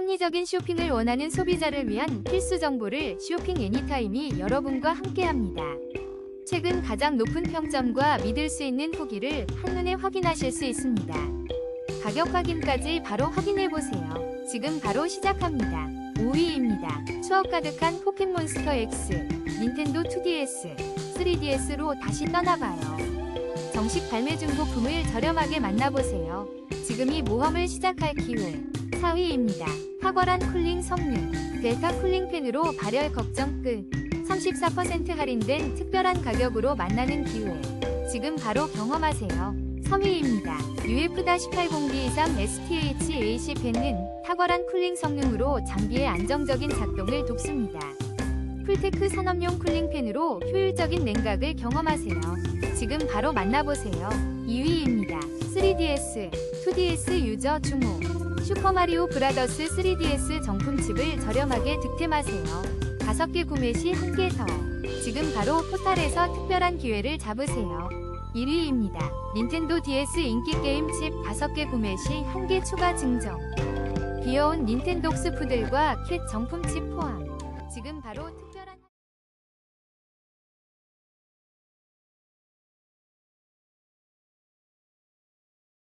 합리적인 쇼핑을 원하는 소비자를 위한 필수 정보를 쇼핑 애니타임이 여러분과 함께합니다. 최근 가장 높은 평점과 믿을 수 있는 후기를 한눈에 확인하실 수 있습니다. 가격 확인까지 바로 확인해 보세요. 지금 바로 시작합니다. 5위입니다. 추억 가득한 포켓몬스터 X, 닌텐도 2DS, 3DS로 다시 떠나봐요. 정식 발매 중고품을 저렴하게 만나보세요. 지금이 모험을 시작할 기회. 4위입니다. 탁월한 쿨링 성능, 델타 쿨링 팬으로 발열 걱정 끝. 34% 할인된 특별한 가격으로 만나는 기회. 지금 바로 경험하세요. 3위입니다. UF-80223 STH AC 팬은 탁월한 쿨링 성능으로 장비의 안정적인 작동을 돕습니다. 풀테크 산업용 쿨링 팬으로 효율적인 냉각을 경험하세요. 지금 바로 만나보세요. 2위입니다. 3DS, 2DS 유저 주목. 슈퍼마리오 브라더스 3DS 정품칩을 저렴하게 득템하세요. 5개 구매 시 1개 더. 지금 바로 포탈에서 특별한 기회를 잡으세요. 1위입니다. 닌텐도 DS 인기 게임 칩 5개 구매 시 1개 추가 증정. 귀여운 닌텐독스 푸들과 캣 정품 칩 포함. 지금 바로 특별한